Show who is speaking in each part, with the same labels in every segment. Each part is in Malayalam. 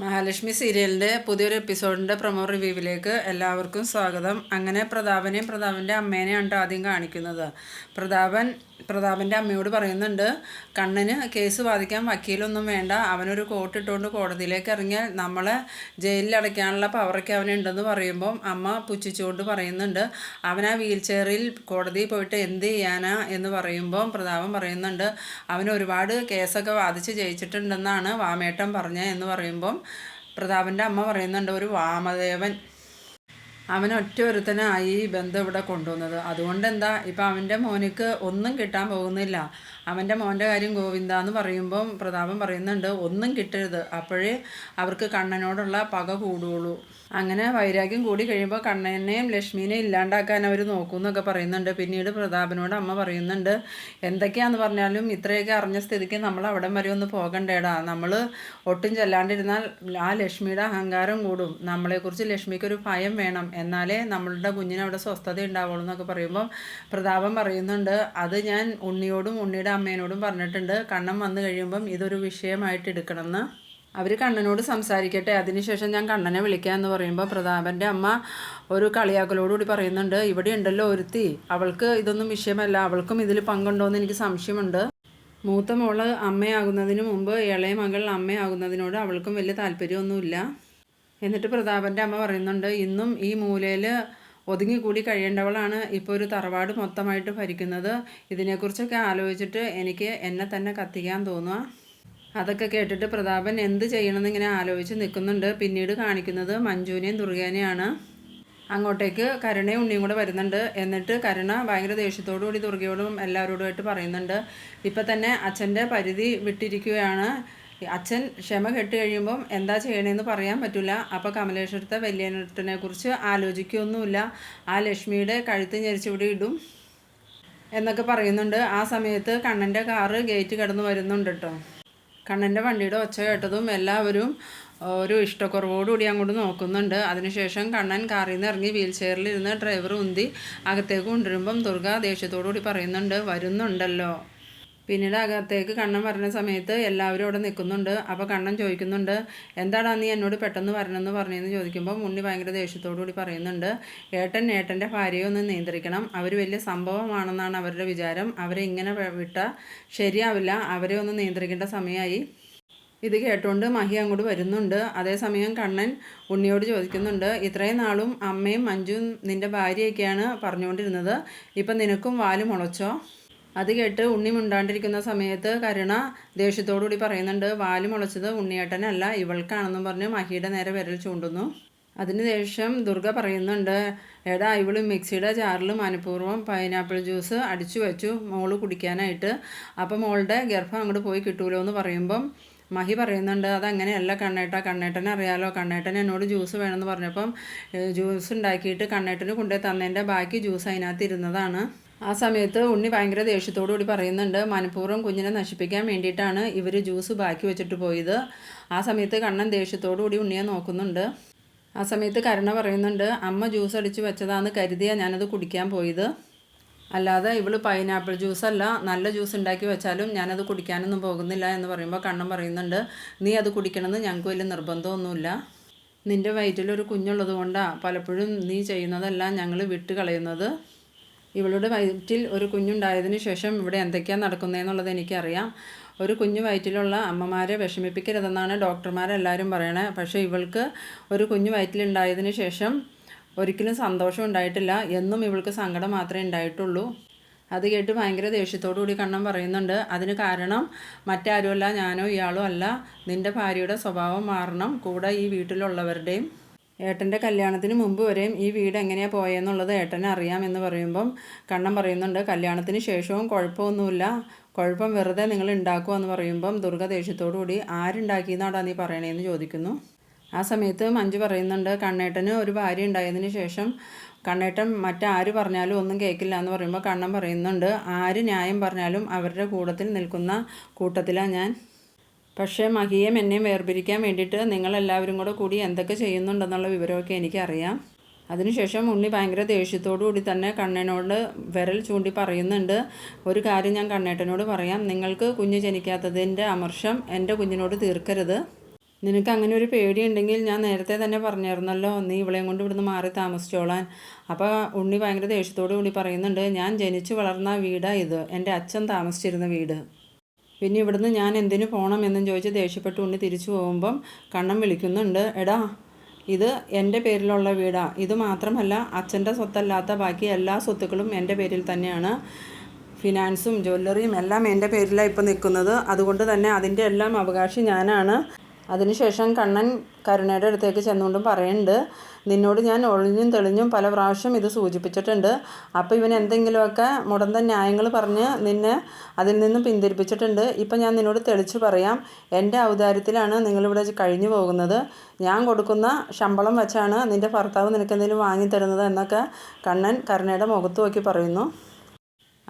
Speaker 1: മഹാലക്ഷ്മി സീരിയലിന്റെ പുതിയൊരു എപ്പിസോഡിന്റെ പ്രൊമോ റിവ്യൂവിലേക്ക് എല്ലാവർക്കും സ്വാഗതം. അങ്ങനെ പ്രതാപനെയും പ്രതാപന്റെ അമ്മേനെയാണ് ആദ്യം കാണിക്കുന്നത്. പ്രതാപൻ പ്രതാപന്റെ അമ്മയോട് പറയുന്നുണ്ട് കണ്ണന് കേസ് വാദിക്കാൻ വക്കീലൊന്നും വേണ്ട. അവനൊരു കോട്ട് ഇട്ടുകൊണ്ട് കോടതിയിലേക്ക് ഇറങ്ങിയാൽ നമ്മളെ ജയിലിൽ അടയ്ക്കാനുള്ള പവറൊക്കെ അവനുണ്ടെന്ന് പറയുമ്പം അമ്മ പുച്ഛിച്ചുകൊണ്ട് പറയുന്നുണ്ട്. അവൻ ആ വീൽ ചെയറിൽ കോടതിയിൽ പോയിട്ട് എന്ത് ചെയ്യാനാ എന്ന് പറയുമ്പം പ്രതാപൻ പറയുന്നുണ്ട് അവൻ ഒരുപാട് കേസൊക്കെ വാദിച്ച് ജയിച്ചിട്ടുണ്ടെന്നാണ് വാമേട്ടൻ പറഞ്ഞത് എന്ന് പറയുമ്പം പ്രതാപന്റെ അമ്മ പറയുന്നുണ്ട് ഒരു വാമദേവൻ അവൻ ഒറ്റ ഒരുത്തനായി ഈ ബന്ധം ഇവിടെ കൊണ്ടുവന്നത്. അതുകൊണ്ട് എന്താ ഇപ്പം അവന്റെ മോനിക്ക് ഒന്നും കിട്ടാൻ പോകുന്നില്ല. അവന്റെ മോന്റെ കാര്യം ഗോവിന്ദ എന്ന് പറയുമ്പം പ്രതാപം പറയുന്നുണ്ട് ഒന്നും കിട്ടരുത്. അപ്പോഴേ അവർക്ക് കണ്ണനോടുള്ള പക കൂടുകയുള്ളൂ അങ്ങനെ വൈരാഗ്യം കൂടി കഴിയുമ്പോൾ കണ്ണനെയും ലക്ഷ്മീനെയും ഇല്ലാണ്ടാക്കാൻ അവർ നോക്കും എന്നൊക്കെ പറയുന്നുണ്ട്. പിന്നീട് പ്രതാപനോട് അമ്മ പറയുന്നുണ്ട് എന്തൊക്കെയാന്ന് പറഞ്ഞാലും ഇത്രയൊക്കെ അറിഞ്ഞ സ്ഥിതിക്ക് നമ്മൾ അവിടം വരെ ഒന്ന് പോകണ്ടേടാ. നമ്മൾ ഒട്ടും ചെല്ലാണ്ടിരുന്നാൽ ആ ലക്ഷ്മിയുടെ അഹങ്കാരം കൂടും. നമ്മളെക്കുറിച്ച് ലക്ഷ്മിക്കൊരു ഭയം വേണം. എന്നാലേ നമ്മളുടെ കുഞ്ഞിന് അവിടെ സ്വസ്ഥത ഉണ്ടാവുള്ളൂ എന്നൊക്കെ പറയുമ്പോൾ പ്രതാപം പറയുന്നുണ്ട് അത് ഞാൻ ഉണ്ണിയോടും ഉണ്ണിയുടെ അമ്മേനോടും പറഞ്ഞിട്ടുണ്ട് കണ്ണൻ വന്നു കഴിയുമ്പം ഇതൊരു വിഷയമായിട്ട് എടുക്കണമെന്ന്. അവർ കണ്ണനോട് സംസാരിക്കട്ടെ. അതിനുശേഷം ഞാൻ കണ്ണനെ വിളിക്കാം എന്ന് പറയുമ്പോൾ പ്രതാപന്റെ അമ്മ ഒരു കളിയാക്കലോടുകൂടി പറയുന്നുണ്ട് ഇവിടെ ഉണ്ടല്ലോ ഒരുത്തി അവൾക്ക് ഇതൊന്നും വിഷയമല്ല അവൾക്കും ഇതിൽ പങ്കുണ്ടോ എന്ന് എനിക്ക് സംശയമുണ്ട്. മൂത്ത മോൾ അമ്മയാകുന്നതിന് മുമ്പ് ഇളയ മകൾ അമ്മയാകുന്നതിനോട് അവൾക്കും വലിയ താല്പര്യമൊന്നുമില്ല. എന്നിട്ട് പ്രതാപന്റെ അമ്മ പറയുന്നുണ്ട് ഇന്നും ഈ മൂലയിൽ ഒതുങ്ങിക്കൂടി കഴിയേണ്ടവളാണ് ഇപ്പോൾ ഒരു തറവാട് മൊത്തമായിട്ട് ഭരിക്കുന്നത്. ഇതിനെക്കുറിച്ചൊക്കെ ആലോചിച്ചിട്ട് എനിക്ക് എന്നെ തന്നെ കത്തിക്കാൻ തോന്നുക അതൊക്കെ കേട്ടിട്ട് പ്രതാപൻ എന്ത് ചെയ്യണമെന്ന് ഇങ്ങനെ ആലോചിച്ച് നിൽക്കുന്നുണ്ട്. പിന്നീട് കാണിക്കുന്നത് മഞ്ജുവിനെയും ദുർഗേനെയാണ്. അങ്ങോട്ടേക്ക് കരുണയും ഉണ്ണിയും കൂടെ വരുന്നുണ്ട്. എന്നിട്ട് കരുണ ഭയങ്കര ദേഷ്യത്തോടു കൂടി ദുർഗയോടും എല്ലാവരോടുമായിട്ട് പറയുന്നുണ്ട്. ഇപ്പം തന്നെ അച്ഛന്റെ പരിധി വിട്ടിരിക്കുകയാണ്. അച്ഛൻ ക്ഷമ കെട്ട് കഴിയുമ്പം എന്താ ചെയ്യണമെന്ന് പറയാൻ പറ്റില്ല അപ്പോൾ കമലേശ്വരത്തെ വലിയനട്ടിനെ കുറിച്ച് ആലോചിക്കുകയൊന്നുമില്ല ആ ലക്ഷ്മിയുടെ കഴുത്ത് ഞെരിച്ചിവിടെ ഇടും എന്നൊക്കെ പറയുന്നുണ്ട്. ആ സമയത്ത് കണ്ണന്റെ കാറ് ഗേറ്റ് കടന്നു വരുന്നുണ്ട് കേട്ടോ കണ്ണന്റെ വണ്ടിയുടെ ഒച്ച കേട്ടതും എല്ലാവരും ഒരു ഇഷ്ടക്കുറവോടുകൂടി അങ്ങോട്ട് നോക്കുന്നുണ്ട്. അതിനുശേഷം കണ്ണൻ കാറിൽ നിന്ന് ഇറങ്ങി വീൽ ചെയറിലിരുന്ന് ഡ്രൈവർ ഉന്തി അകത്തേക്ക് കൊണ്ടുവരുമ്പം ദുർഗ ദേഷ്യത്തോടു കൂടി പറയുന്നുണ്ട് വരുന്നുണ്ടല്ലോ. പിന്നീട് അകത്തേക്ക് കണ്ണൻ വരുന്ന സമയത്ത് എല്ലാവരും അവിടെ നിൽക്കുന്നുണ്ട്. അപ്പോൾ കണ്ണൻ ചോദിക്കുന്നുണ്ട് എന്താടാ നീ എന്നോട് പെട്ടെന്ന് വരണമെന്ന് പറഞ്ഞതെന്ന് ചോദിക്കുമ്പോൾ മുണ്ണി ഭയങ്കര ദേഷ്യത്തോടു കൂടി പറയുന്നുണ്ട് ഏട്ടൻ ഏട്ടന്റെ ഭാര്യയെ ഒന്ന് നിയന്ത്രിക്കണം. അവർ വലിയ സംഭവമാണെന്നാണ് അവരുടെ വിചാരം. അവരെ ഇങ്ങനെ വിട്ട ശരിയാവില്ല. അവരെ ഒന്ന് നിയന്ത്രിക്കേണ്ട സമയമായി ഇത് കേട്ടുകൊണ്ട് മഹി അങ്ങോട്ട് വരുന്നുണ്ട്. അതേസമയം കണ്ണൻ ഉണ്ണിയോട് ചോദിക്കുന്നുണ്ട് ഇത്രയും നാളും അമ്മയും മഞ്ജുവും നിന്റെ ഭാര്യയൊക്കെയാണ് പറഞ്ഞുകൊണ്ടിരുന്നത് ഇപ്പം നിനക്കും വാൽ മുളച്ചോ? അത് കേട്ട് ഉണ്ണി മിണ്ടാണ്ടിരിക്കുന്ന സമയത്ത് കരുണ ദേഷ്യത്തോടുകൂടി പറയുന്നുണ്ട് വാൽ മുളച്ചത് ഉണ്ണിയേട്ടനല്ല ഇവൾക്കാണെന്നും പറഞ്ഞ് മഹിയുടെ നേരെ വിരൽ ചൂണ്ടുന്നു. അതിനുശേഷം ദുർഗ പറയുന്നുണ്ട് എടാ ഇവൾ മിക്സിയുടെ ജാറിൽ മനഃപൂർവം പൈനാപ്പിൾ ജ്യൂസ് അടിച്ചു വെച്ചു മോൾ കുടിക്കാനായിട്ട്. അപ്പോൾ മോളുടെ ഗർഭം അങ്ങോട്ട് പോയി കിട്ടൂലോ എന്ന് പറയുമ്പം മഹി പറയുന്നുണ്ട് അതങ്ങനെയല്ല കണ്ണേട്ട കണ്ണേട്ടനെ അറിയാലോ. കണ്ണേട്ടൻ എന്നോട് ജ്യൂസ് വേണമെന്ന് പറഞ്ഞപ്പം ജ്യൂസ് ഉണ്ടാക്കിയിട്ട് കണ്ണേട്ടന് കൊണ്ടുപോയി തന്നതിന്റെ ബാക്കി ജ്യൂസ് അതിനകത്ത് ഇരുന്നതാണ്. ആ സമയത്ത് ഉണ്ണി ഭയങ്കര ദേഷ്യത്തോടു കൂടി പറയുന്നുണ്ട് മനഃപൂർവം കുഞ്ഞിനെ നശിപ്പിക്കാൻ വേണ്ടിയിട്ടാണ് ഇവർ ജ്യൂസ് ബാക്കി വെച്ചിട്ട് പോയത്. ആ സമയത്ത് കണ്ണൻ ദേഷ്യത്തോടു കൂടി ഉണ്ണിയെ നോക്കുന്നുണ്ട്. ആ സമയത്ത് കരുണ പറയുന്നുണ്ട് അമ്മ ജ്യൂസ് അടിച്ച് വെച്ചതാന്ന് കരുതിയാണ് ഞാനത് കുടിക്കാൻ പോയത്. അല്ലാതെ ഇവൾ പൈനാപ്പിൾ ജ്യൂസല്ല നല്ല ജ്യൂസ് ഉണ്ടാക്കി വെച്ചാലും ഞാനത് കുടിക്കാനൊന്നും പോകുന്നില്ല എന്ന് പറയുമ്പോൾ കണ്ണൻ പറയുന്നുണ്ട് നീ അത് കുടിക്കണമെന്ന് ഞങ്ങൾക്ക് വലിയ നിർബന്ധമൊന്നുമില്ല. നിന്റെ വയറ്റിലൊരു കുഞ്ഞുള്ളത് കൊണ്ടാണ് പലപ്പോഴും നീ ചെയ്യുന്നതെല്ലാം ഞങ്ങൾ വിട്ട് കളയുന്നത് ഇവളുടെ വയറ്റിൽ ഒരു കുഞ്ഞുണ്ടായതിന് ശേഷം ഇവിടെ എന്തൊക്കെയാണ് നടക്കുന്നതെന്നുള്ളത് എനിക്കറിയാം. ഒരു കുഞ്ഞു വയറ്റിലുള്ള അമ്മമാരെ വിഷമിപ്പിക്കരുതെന്നാണ് ഡോക്ടർമാരെല്ലാവരും പറയണത് പക്ഷേ ഇവൾക്ക് ഒരു കുഞ്ഞു വയറ്റിലുണ്ടായതിന് ശേഷം ഒരിക്കലും സന്തോഷം ഉണ്ടായിട്ടില്ല. എന്നും ഇവൾക്ക് സങ്കടം മാത്രമേ ഉണ്ടായിട്ടുള്ളൂ. അത് കേട്ട് ഭയങ്കര ദേഷ്യത്തോടു കൂടി കണ്ണം പറയുന്നുണ്ട്. അതിന് കാരണം മറ്റാരുമല്ല ഞാനോ ഇയാളോ അല്ല. നിന്റെ ഭാര്യയുടെ സ്വഭാവം മാറണം. കൂടെ ഈ വീട്ടിലുള്ളവരുടെയും ഏട്ടന്റെ കല്യാണത്തിന് മുമ്പ് വരെയും ഈ വീട് എങ്ങനെയാണ് പോയെന്നുള്ളത് ഏട്ടനെ അറിയാമെന്ന് പറയുമ്പം കണ്ണൻ പറയുന്നുണ്ട്. കല്യാണത്തിന് ശേഷവും കുഴപ്പമൊന്നുമില്ല. കുഴപ്പം വെറുതെ നിങ്ങൾ ഉണ്ടാക്കുക എന്ന് പറയുമ്പം ദുർഗ ദേഷ്യത്തോടു കൂടി ആരുണ്ടാക്കിയെന്നാടാ നീ പറയണേന്ന് ചോദിക്കുന്നു. ആ സമയത്ത് മഞ്ജു പറയുന്നുണ്ട് കണ്ണേട്ടന് ഒരു ഭാര്യ ഉണ്ടായതിന് ശേഷം കണ്ണേട്ടൻ മറ്റാര് പറഞ്ഞാലും ഒന്നും കേൾക്കില്ല എന്ന് പറയുമ്പോൾ കണ്ണൻ പറയുന്നുണ്ട്. ആര് ന്യായം പറഞ്ഞാലും അവരുടെ കൂട്ടത്തിൽ നിൽക്കുന്ന കൂട്ടത്തിലാണ് ഞാൻ. പക്ഷേ മഹിയും എന്നെയും വേർപിരിക്കാൻ വേണ്ടിയിട്ട് നിങ്ങളെല്ലാവരും കൂടെ കൂടി എന്തൊക്കെ ചെയ്യുന്നുണ്ടെന്നുള്ള വിവരമൊക്കെ എനിക്കറിയാം. അതിനുശേഷം ഉണ്ണി ഭയങ്കര ദേഷ്യത്തോടു കൂടി തന്നെ കണ്ണനോട് വിരൽ ചൂണ്ടി പറയുന്നുണ്ട്. ഒരു കാര്യം ഞാൻ കണ്ണേട്ടനോട് പറയാം. നിങ്ങൾക്ക് കുഞ്ഞ് ജനിക്കാത്തതിന്റെ അമർഷം എന്റെ കുഞ്ഞിനോട് തീർക്കരുത്. നിനക്ക് അങ്ങനെ ഒരു പേടിയുണ്ടെങ്കിൽ ഞാൻ നേരത്തെ തന്നെ പറഞ്ഞിരുന്നല്ലോ നീ ഇവളെയും കൊണ്ട് ഇവിടുന്ന് മാറി താമസിച്ചോളാൻ. അപ്പോൾ ഉണ്ണി ഭയങ്കര ദേഷ്യത്തോടു കൂടി പറയുന്നുണ്ട് ഞാൻ ജനിച്ചു വളർന്ന വീടാണ് ഇത്. എന്റെ അച്ഛൻ താമസിച്ചിരുന്ന വീട്. പിന്നെ ഇവിടുന്ന് ഞാൻ എന്തിനു പോകണം എന്നും ചോദിച്ച് ദേഷ്യപ്പെട്ട് ഉണ്ണി തിരിച്ചു പോകുമ്പം കണ്ണം വിളിക്കുന്നുണ്ട്. എടാ ഇത് എന്റെ പേരിലുള്ള വീടാ. ഇത് മാത്രമല്ല അച്ഛന്റെ സ്വത്തല്ലാത്ത ബാക്കി എല്ലാ സ്വത്തുക്കളും എന്റെ പേരിൽ തന്നെയാണ്. ഫിനാൻസും ജ്വല്ലറിയും എല്ലാം എന്റെ പേരിലാണ് ഇപ്പോൾ നിൽക്കുന്നത്. അതുകൊണ്ട് തന്നെ അതിന്റെ എല്ലാം അവകാശി ഞാനാണ്. അതിനുശേഷം കണ്ണൻ കരുണയുടെ അടുത്തേക്ക് ചെന്നുകൊണ്ടും പറയുന്നുണ്ട് നിന്നോട് ഞാൻ ഒളിഞ്ഞും തെളിഞ്ഞും പല പ്രാവശ്യം ഇത് സൂചിപ്പിച്ചിട്ടുണ്ട്. അപ്പോൾ ഇവൻ എന്തെങ്കിലുമൊക്കെ മുടന്ത ന്യായങ്ങൾ പറഞ്ഞ് നിന്നെ അതിൽ നിന്നും പിന്തിരിപ്പിച്ചിട്ടുണ്ട്. ഇപ്പം ഞാൻ നിന്നോട് തെളിച്ച് പറയാം. എന്റെ ഔദാര്യത്തിലാണ് നിങ്ങളിവിടെ കഴിഞ്ഞു പോകുന്നത്. ഞാൻ കൊടുക്കുന്ന ശമ്പളം വെച്ചാണ് നിന്റെ ഭർത്താവ് നിനക്കെന്തെങ്കിലും വാങ്ങിത്തരുന്നത് എന്നൊക്കെ കണ്ണൻ കരുണയുടെ മുഖത്ത് നോക്കി പറയുന്നു.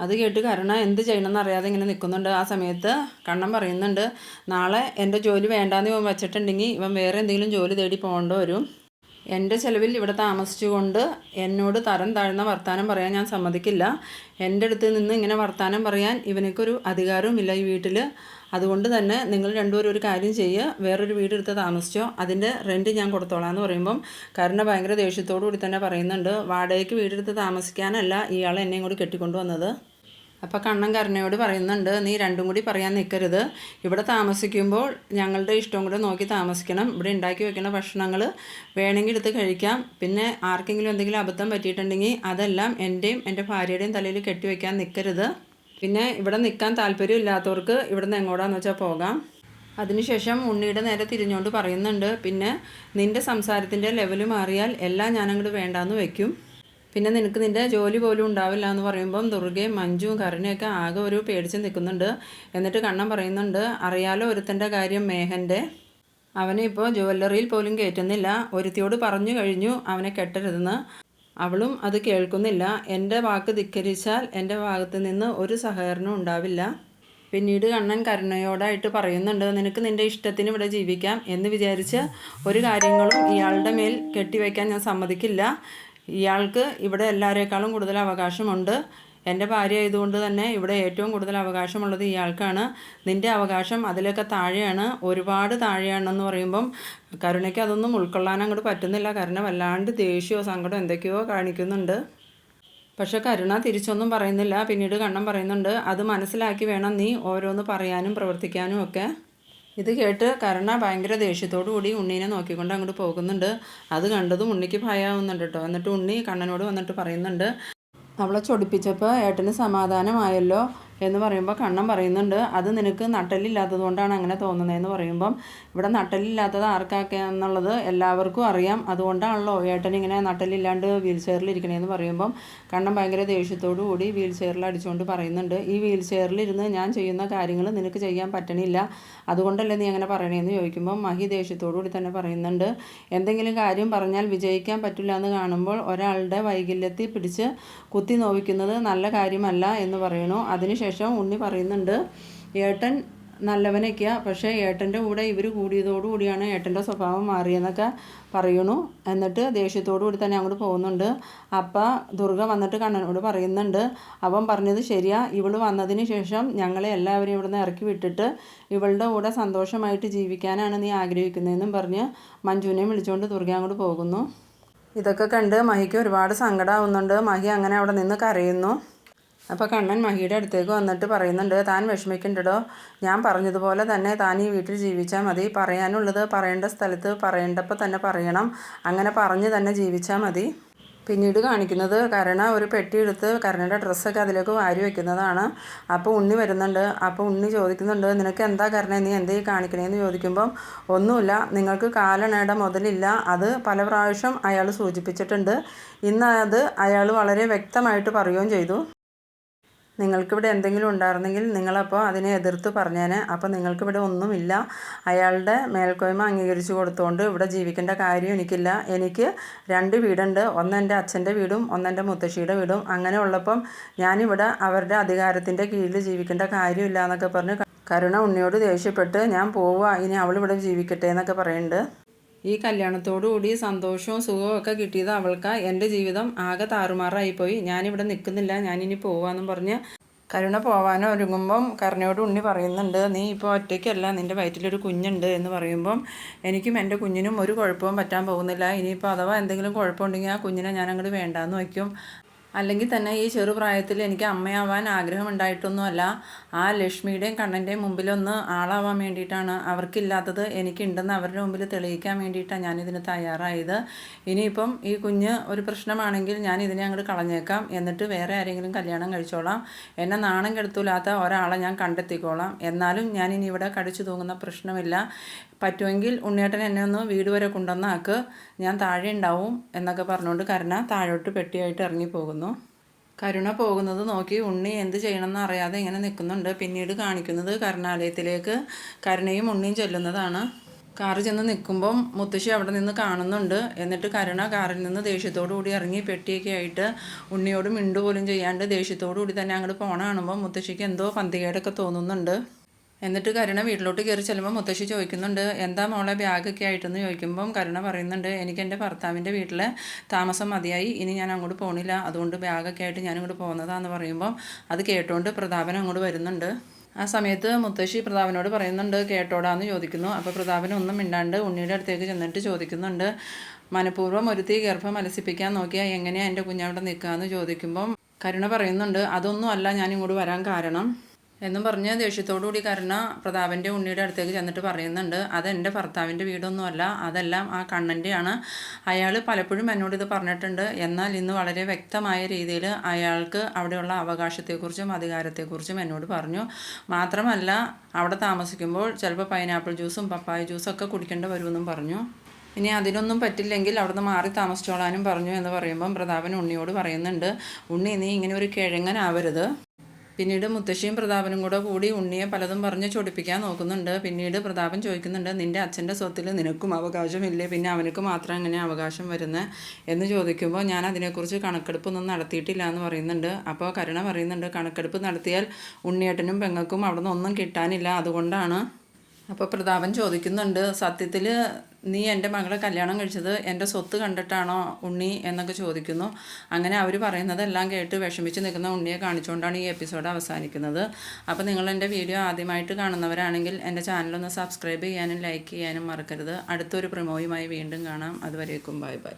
Speaker 1: അത് കേട്ട് കരുണ എന്ത് ചെയ്യണമെന്ന് അറിയാതെ ഇങ്ങനെ നിൽക്കുന്നുണ്ട്. ആ സമയത്ത് കണ്ണൻ പറയുന്നുണ്ട് നാളെ എന്റെ ജോലി വേണ്ടാന്ന് ഇവൻ വെച്ചിട്ടുണ്ടെങ്കിൽ ഇവൻ വേറെ എന്തെങ്കിലും ജോലി തേടി പോകേണ്ടി വരും. എന്റെ ചിലവിൽ ഇവിടെ താമസിച്ചുകൊണ്ട് എന്നോട് തരം താഴ്ന്ന വർത്തമാനം പറയാൻ ഞാൻ സമ്മതിക്കില്ല. എന്റെ അടുത്ത് നിന്ന് ഇങ്ങനെ വർത്തമാനം പറയാൻ ഇവനക്കൊരു അധികാരവുമില്ല ഈ വീട്ടിൽ അതുകൊണ്ട് തന്നെ നിങ്ങൾ രണ്ടുപേരും ഒരു കാര്യം ചെയ്യുക വേറൊരു വീടെടുത്ത് താമസിച്ചോ അതിന്റെ റെന്റ് ഞാൻ കൊടുത്തോളാം എന്ന് പറയുമ്പം കരുണ ഭയങ്കര ദേഷ്യത്തോടു കൂടി തന്നെ പറയുന്നുണ്ട് വാടകയ്ക്ക് വീടെടുത്ത് താമസിക്കാനല്ല ഇയാൾ എന്നെയും കൂടി കെട്ടിക്കൊണ്ടു വന്നത്. അപ്പോൾ കണ്ണൻ കരുണയോട് പറയുന്നുണ്ട് നീ രണ്ടും കൂടി പറയാൻ നിൽക്കരുത് ഇവിടെ താമസിക്കുമ്പോൾ ഞങ്ങളുടെ ഇഷ്ടം കൂടെ നോക്കി താമസിക്കണം. ഇവിടെ ഉണ്ടാക്കി വെക്കുന്ന ഭക്ഷണങ്ങൾ വേണമെങ്കിൽ എടുത്ത് കഴിക്കാം. പിന്നെ ആർക്കെങ്കിലും എന്തെങ്കിലും അബദ്ധം പറ്റിയിട്ടുണ്ടെങ്കിൽ അതെല്ലാം എന്റെയും എന്റെ ഭാര്യയുടെയും തലയിൽ കെട്ടിവെക്കാൻ നിൽക്കരുത് പിന്നെ ഇവിടെ നിൽക്കാൻ താല്പര്യമില്ലാത്തവർക്ക് ഇവിടുന്ന് എങ്ങോട്ടാന്ന് വെച്ചാൽ പോകാം. അതിനുശേഷം ഉണ്ണിയുടെ നേരെ തിരിഞ്ഞുകൊണ്ട് പറയുന്നുണ്ട് പിന്നെ നിന്റെ സംസാരത്തിന്റെ ലെവൽ മാറിയാൽ എല്ലാം ഞാനങ്ങോട്ട് വേണ്ടാന്ന് വെക്കും. പിന്നെ നിനക്ക് നിന്റെ ജോലി പോലും ഉണ്ടാവില്ല എന്ന് പറയുമ്പം ദുർഗയും മഞ്ജുവും കരുണയൊക്കെ ആകെ ഒരു പേടിച്ച് നിൽക്കുന്നുണ്ട്. എന്നിട്ട് കണ്ണൻ പറയുന്നുണ്ട് അറിയാലോ ഒരുത്തന്റെ കാര്യം മേഹന്റെ അവനെ ഇപ്പോൾ ജുവല്ലറിയിൽ പോലും കയറ്റുന്നില്ല. ഒരുത്തിയോട് പറഞ്ഞു കഴിഞ്ഞു അവനെ കെട്ടരുതെന്ന്. അവളും അത് കേൾക്കുന്നില്ല. എന്റെ വാക്ക് ധിക്കരിച്ചാൽ എന്റെ ഭാഗത്ത് നിന്ന് ഒരു സഹകരണവും ഉണ്ടാവില്ല. പിന്നീട് കണ്ണൻ കരുണയോടായിട്ട് പറയുന്നുണ്ട് നിനക്ക് നിന്റെ ഇഷ്ടത്തിന് ഇവിടെ ജീവിക്കാം എന്ന് വിചാരിച്ച് ഒരു കാര്യങ്ങളും ഇയാളുടെ മേൽ കെട്ടിവെക്കാൻ ഞാൻ സമ്മതിക്കില്ല. ഇയാൾക്ക് ഇവിടെ എല്ലാവരേക്കാളും കൂടുതൽ അവകാശമുണ്ട്. എന്റെ ഭാര്യ ആയതുകൊണ്ട് തന്നെ ഇവിടെ ഏറ്റവും കൂടുതൽ അവകാശമുള്ളത് ഇയാൾക്കാണ്. നിന്റെ അവകാശം അതിലൊക്കെ താഴെയാണ്. ഒരുപാട് താഴെയാണെന്ന് പറയുമ്പം കരുണയ്ക്ക് അതൊന്നും ഉൾക്കൊള്ളാൻ അങ്ങോട്ട് പറ്റുന്നില്ല. കരുണ വല്ലാണ്ട് ദേഷ്യമോ സങ്കടമോ എന്തൊക്കെയോ കാണിക്കുന്നുണ്ട്. പക്ഷെ കരുണ തിരിച്ചൊന്നും പറയുന്നില്ല. പിന്നീട് കണ്ണം പറയുന്നുണ്ട്. അത് മനസ്സിലാക്കി വേണം നീ ഓരോന്ന് പറയാനും പ്രവർത്തിക്കാനും ഒക്കെ. ഇത് കേട്ട് കരുണ ഭയങ്കര ദേഷ്യത്തോടു കൂടി ഉണ്ണീനെ നോക്കിക്കൊണ്ട് അങ്ങോട്ട് പോകുന്നുണ്ട്. അത് കണ്ടതും ഉണ്ണിക്ക് ഭയമാവുന്നുണ്ട് കേട്ടോ. എന്നിട്ട് ഉണ്ണി കണ്ണനോട് വന്നിട്ട് പറയുന്നുണ്ട് അവളെ ചൊടിപ്പിച്ചപ്പോൾ ഏട്ടന് സമാധാനമായല്ലോ. എന്ന് പറയുമ്പോൾ കണ്ണൻ പറയുന്നുണ്ട്. അത് നിനക്ക് നട്ടലില്ലാത്തത് കൊണ്ടാണ് അങ്ങനെ തോന്നുന്നതെന്ന് പറയുമ്പം ഇവിടെ നട്ടലില്ലാത്തത് ആർക്കൊക്കെ എന്നുള്ളത് എല്ലാവർക്കും അറിയാം. അതുകൊണ്ടാണല്ലോ ഏട്ടൻ ഇങ്ങനെ നട്ടലില്ലാണ്ട് വീൽ ചെയറിൽ ഇരിക്കണേന്ന് പറയുമ്പം കണ്ണൻ ഭയങ്കര ദേഷ്യത്തോടു കൂടി വീൽ ചെയറിൽ അടിച്ചുകൊണ്ട് പറയുന്നുണ്ട്. ഈ വീൽ ചെയറിലിരുന്ന് ഞാൻ ചെയ്യുന്ന കാര്യങ്ങൾ നിനക്ക് ചെയ്യാൻ പറ്റണില്ല. അതുകൊണ്ടല്ലേ നീ അങ്ങനെ പറയണേന്ന് ചോദിക്കുമ്പം മഹി ദേഷ്യത്തോടു കൂടി തന്നെ പറയുന്നുണ്ട്. എന്തെങ്കിലും കാര്യം പറഞ്ഞാൽ വിജയിക്കാൻ പറ്റില്ല എന്ന് കാണുമ്പോൾ ഒരാളുടെ വൈകല്യത്തിൽ പിടിച്ച് കുത്തി നോവിക്കുന്നത് നല്ല കാര്യമല്ല എന്ന് പറയണു. അതിനുശേഷം ശേഷം ഉണ്ണി പറയുന്നുണ്ട് ഏട്ടൻ നല്ലവനൊക്കെയാണ് പക്ഷേ ഏട്ടന്റെ കൂടെ ഇവർ കൂടിയതോടുകൂടിയാണ് ഏട്ടന്റെ സ്വഭാവം മാറിയെന്നൊക്കെ പറയണു എന്നിട്ട് ദേഷ്യത്തോടു കൂടി തന്നെ അങ്ങോട്ട് പോകുന്നുണ്ട്. അപ്പം ദുർഗ വന്നിട്ട് കണ്ണനോട് പറയുന്നുണ്ട് അവൻ പറഞ്ഞത് ശരിയാ ഇവൾ വന്നതിന് ശേഷം ഞങ്ങളെ എല്ലാവരും ഇവിടുന്ന് ഇറക്കി വിട്ടിട്ട് ഇവളുടെ കൂടെ സന്തോഷമായിട്ട് ജീവിക്കാനാണ് നീ ആഗ്രഹിക്കുന്നതെന്നും പറഞ്ഞ് മഞ്ജുവിനെ വിളിച്ചുകൊണ്ട് ദുർഗ അങ്ങോട്ട് പോകുന്നു. ഇതൊക്കെ കണ്ട് മഹിക്ക് ഒരുപാട് സങ്കടമാവുന്നുണ്ട് മഹി അങ്ങനെ അവിടെ നിന്ന് കരയുന്നു. അപ്പോൾ കണ്ണൻ മഹിയുടെ അടുത്തേക്ക് വന്നിട്ട് പറയുന്നുണ്ട് താൻ വിഷമിക്കേണ്ടടോ. ഞാൻ പറഞ്ഞതുപോലെ തന്നെ താൻ ഈ വീട്ടിൽ ജീവിച്ചാൽ മതി. പറയാനുള്ളത് പറയേണ്ട സ്ഥലത്ത് പറയേണ്ടപ്പോൾ തന്നെ പറയണം. അങ്ങനെ പറഞ്ഞ് തന്നെ ജീവിച്ചാൽ മതി. പിന്നീട് കാണിക്കുന്നത് കരണ ഒരു പെട്ടി എടുത്ത് കരണയുടെ ഡ്രസ്സൊക്കെ അതിലേക്ക് വാരി വെക്കുന്നതാണ്. അപ്പോൾ ഉണ്ണി വരുന്നുണ്ട്. അപ്പോൾ ഉണ്ണി ചോദിക്കുന്നുണ്ട് നിനക്ക് എന്താ കരണ? നീ എന്തേ കാണിക്കണേന്ന് ചോദിക്കുമ്പം ഒന്നുമില്ല. നിങ്ങൾക്ക് കാലണയുടെ മുതലില്ല. അത് പല പ്രാവശ്യം അയാൾ സൂചിപ്പിച്ചിട്ടുണ്ട്. ഇന്ന് അത് അയാൾ വളരെ വ്യക്തമായിട്ട് പറയുകയും ചെയ്തു. നിങ്ങൾക്കിവിടെ എന്തെങ്കിലും ഉണ്ടായിരുന്നെങ്കിൽ നിങ്ങളപ്പോൾ അതിനെ എതിർത്ത് പറഞ്ഞേനെ. അപ്പോൾ നിങ്ങൾക്കിവിടെ ഒന്നുമില്ല. അയാളുടെ മേൽക്കോയ്മ അംഗീകരിച്ചു കൊടുത്തുകൊണ്ട് ഇവിടെ ജീവിക്കേണ്ട കാര്യം എനിക്കില്ല. എനിക്ക് രണ്ട് വീടുണ്ട്. ഒന്ന് എന്റെ അച്ഛന്റെ വീടും ഒന്ന് എന്റെ മുത്തശ്ശിയുടെ വീടും. അങ്ങനെ ഉള്ളപ്പം ഞാനിവിടെ അവരുടെ അധികാരത്തിന്റെ കീഴിൽ ജീവിക്കേണ്ട കാര്യമില്ല എന്നൊക്കെ പറഞ്ഞ് കരുണ ഉണ്ണിയോട് ദേഷ്യപ്പെട്ട് ഞാൻ പോവുക. ഇനി അവളിവിടെ ജീവിക്കട്ടെ എന്നൊക്കെ പറയുന്നുണ്ട് ഈ കല്യാണത്തോടുകൂടി സന്തോഷവും സുഖവും ഒക്കെ കിട്ടിയത് അവൾക്ക്. എന്റെ ജീവിതം ആകെ താറുമാറായിപ്പോയി. ഞാനിവിടെ നിൽക്കുന്നില്ല. ഞാനിനി പോവാന്നും പറഞ്ഞ് കരുണ പോവാൻ ഒരുങ്ങുമ്പം കരുണയോട് ഉണ്ണി പറയുന്നുണ്ട് നീ ഇപ്പോൾ ഒറ്റയ്ക്കല്ല നിന്റെ വയറ്റിലൊരു കുഞ്ഞുണ്ട് എന്ന് പറയുമ്പം എനിക്കും എന്റെ കുഞ്ഞിനും ഒരു കുഴപ്പവും പറ്റാൻ പോകുന്നില്ല. ഇനിയിപ്പോൾ അഥവാ എന്തെങ്കിലും കുഴപ്പമുണ്ടെങ്കിൽ ആ കുഞ്ഞിനെ ഞാൻ അങ്ങോട്ട് വേണ്ടാന്ന് വയ്ക്കും. അല്ലെങ്കിൽ തന്നെ ഈ ചെറുപ്രായത്തിൽ എനിക്ക് അമ്മയാവാൻ ആഗ്രഹമുണ്ടായിട്ടൊന്നുമല്ല. ആ ലക്ഷ്മിയുടെയും കണ്ണന്റെയും മുമ്പിലൊന്ന് ആളാവാൻ വേണ്ടിയിട്ടാണ് അവർക്കില്ലാത്തത് എനിക്കുണ്ടെന്ന് അവരുടെ മുമ്പിൽ തെളിയിക്കാൻ വേണ്ടിയിട്ടാണ് ഞാനിതിന് തയ്യാറായത്. ഇനിയിപ്പം ഈ കുഞ്ഞ് ഒരു പ്രശ്നമാണെങ്കിൽ ഞാൻ ഇതിനെ അങ്ങോട്ട് കളഞ്ഞേക്കാം. എന്നിട്ട് വേറെ ആരെങ്കിലും കല്യാണം കഴിച്ചോളാം. എന്നെ നാണം കെടുത്തൂലാത്ത ഒരാളെ ഞാൻ കണ്ടെത്തിക്കോളാം. എന്നാലും ഞാൻ ഇനി ഇവിടെ കടിച്ചു തൂങ്ങുന്ന പ്രശ്നമില്ല. പറ്റുമെങ്കിൽ ഉണ്ണിയേട്ടൻ എന്നെ ഒന്ന് വീട് വരെ കൊണ്ടുവന്നാക്ക്. ഞാൻ താഴെ ഉണ്ടാവും എന്നൊക്കെ പറഞ്ഞുകൊണ്ട് കരുണ താഴോട്ട് പെട്ടിയായിട്ട് ഇറങ്ങി പോകുന്നു. കരുണ പോകുന്നത് നോക്കി ഉണ്ണി എന്ത് ചെയ്യണമെന്ന് അറിയാതെ ഇങ്ങനെ നിൽക്കുന്നുണ്ട്. പിന്നീട് കാണിക്കുന്നത് കരുണാലയത്തിലേക്ക്. കരുണയും ഉണ്ണിയും ചെല്ലുന്നതാണ്. കാറ് ചെന്ന് നിൽക്കുമ്പം മുത്തശ്ശി അവിടെ നിന്ന് കാണുന്നുണ്ട്. എന്നിട്ട് കരുണ കാറിൽ നിന്ന് ദേഷ്യത്തോടു കൂടി ഇറങ്ങി പെട്ടിയൊക്കെ ആയിട്ട് ഉണ്ണിയോട് മിണ്ടുപോലും ചെയ്യാണ്ട് ദേഷ്യത്തോടു കൂടി തന്നെ അങ്ങോട്ട് പോണ കാണുമ്പോൾ മുത്തശ്ശിക്ക് എന്തോ പന്തികേടൊക്കെ തോന്നുന്നുണ്ട്. എന്നിട്ട് കരുണ വീട്ടിലോട്ട് കയറി ചെല്ലുമ്പോൾ മുത്തശ്ശി ചോദിക്കുന്നുണ്ട് എന്താ മോളെ ബാഗൊക്കെ ആയിട്ടെന്ന്? ചോദിക്കുമ്പം കരുണ പറയുന്നുണ്ട് എനിക്ക് എന്റെ ഭർത്താവിന്റെ വീട്ടിൽ താമസം മതിയായി ഇനി ഞാൻ അങ്ങോട്ട് പോകണില്ല അതുകൊണ്ട് ബാഗൊക്കെ ആയിട്ട് ഞാനിങ്ങോട്ട് പോകുന്നതാന്ന് പറയുമ്പം അത് കേട്ടുകൊണ്ട് പ്രതാപൻ അങ്ങോട്ട് വരുന്നുണ്ട്. ആ സമയത്ത് മുത്തശ്ശി പ്രതാപനോട് പറയുന്നുണ്ട് കേട്ടോടാന്ന് ചോദിക്കുന്നു. അപ്പോൾ പ്രതാപൻ ഒന്നും മിണ്ടാണ്ട് ഉണ്ണിയുടെ അടുത്തേക്ക് ചെന്നിട്ട് ചോദിക്കുന്നുണ്ട് മനഃപൂർവം ഒരുത്തി ഗർഭം അലസിപ്പിക്കാൻ നോക്കിയാൽ എങ്ങനെയാണ് എന്റെ കുഞ്ഞവിടെ നിൽക്കുക എന്ന് ചോദിക്കുമ്പം കരുണ പറയുന്നുണ്ട് അതൊന്നും അല്ല ഞാൻ ഇങ്ങോട്ട് വരാൻ കാരണം. എന്നും പറഞ്ഞ് ദേഷ്യത്തോടുകൂടി കരുണ പ്രതാപന്റെ ഉണ്ണിയുടെ അടുത്തേക്ക് ചെന്നിട്ട് പറയുന്നുണ്ട് അത് എന്റെ ഭർത്താവിന്റെ വീടൊന്നുമല്ല അതെല്ലാം ആ കണ്ണന്റെയാണ് അയാൾ പലപ്പോഴും എന്നോട് ഇത് പറഞ്ഞിട്ടുണ്ട്. എന്നാൽ ഇന്ന് വളരെ വ്യക്തമായ രീതിയിൽ അയാൾക്ക് അവിടെയുള്ള അവകാശത്തെക്കുറിച്ചും അധികാരത്തെക്കുറിച്ചും എന്നോട് പറഞ്ഞു. മാത്രമല്ല അവിടെ താമസിക്കുമ്പോൾ ചിലപ്പോൾ പൈനാപ്പിൾ ജ്യൂസും പപ്പായ ജ്യൂസും ഒക്കെ കുടിക്കേണ്ടി വരുമെന്നും പറഞ്ഞു. ഇനി അതിനൊന്നും പറ്റില്ലെങ്കിൽ അവിടുന്ന് മാറി താമസിച്ചോളാനും പറഞ്ഞു എന്ന് പറയുമ്പം പ്രതാപൻ ഉണ്ണിയോട് പറയുന്നുണ്ട് ഉണ്ണി നീ ഇങ്ങനെ ഒരു കിഴങ്ങനാവരുത്. പിന്നീട് മുത്തശ്ശിയും പ്രതാപനും കൂടെ കൂടി ഉണ്ണിയെ പലതും പറഞ്ഞ് ചൊടിപ്പിക്കാൻ നോക്കുന്നുണ്ട്. പിന്നീട് പ്രതാപൻ ചോദിക്കുന്നുണ്ട് നിന്റെ അച്ഛന്റെ സ്വത്തിൽ നിനക്കും അവകാശമില്ലേ? പിന്നെ അവനക്ക് മാത്രം എങ്ങനെ അവകാശം വരുന്നത് എന്ന് ചോദിക്കുമ്പോൾ ഞാൻ അതിനെക്കുറിച്ച് കണക്കെടുപ്പൊന്നും നടത്തിയിട്ടില്ല എന്ന് പറയുന്നുണ്ട്. അപ്പോൾ കരുണ പറയുന്നുണ്ട് കണക്കെടുപ്പ് നടത്തിയാൽ ഉണ്ണിയേട്ടനും പെങ്ങൾക്കും അവിടെ നിന്ന് ഒന്നും കിട്ടാനില്ല. അതുകൊണ്ടാണ്. അപ്പോൾ പ്രതാപൻ ചോദിക്കുന്നുണ്ട് സത്യത്തിൽ നീ എന്റെ മകളെ കല്യാണം കഴിച്ചത് എന്റെ സ്വത്ത് കണ്ടിട്ടാണോ ഉണ്ണി എന്നൊക്കെ ചോദിക്കുന്നു. അങ്ങനെ അവർ പറയുന്നതെല്ലാം കേട്ട് വിഷമിച്ച് നിൽക്കുന്ന ഉണ്ണിയെ കാണിച്ചുകൊണ്ടാണ് ഈ എപ്പിസോഡ് അവസാനിക്കുന്നത്. അപ്പോൾ നിങ്ങൾ എന്റെ വീഡിയോ ആദ്യമായിട്ട് കാണുന്നവരാണെങ്കിൽ എന്റെ ചാനലൊന്ന് സബ്സ്ക്രൈബ് ചെയ്യാനും ലൈക്ക് ചെയ്യാനും മറക്കരുത്. അടുത്തൊരു പ്രമോയുമായി വീണ്ടും കാണാം. അതുവരേക്കും ബൈ ബൈ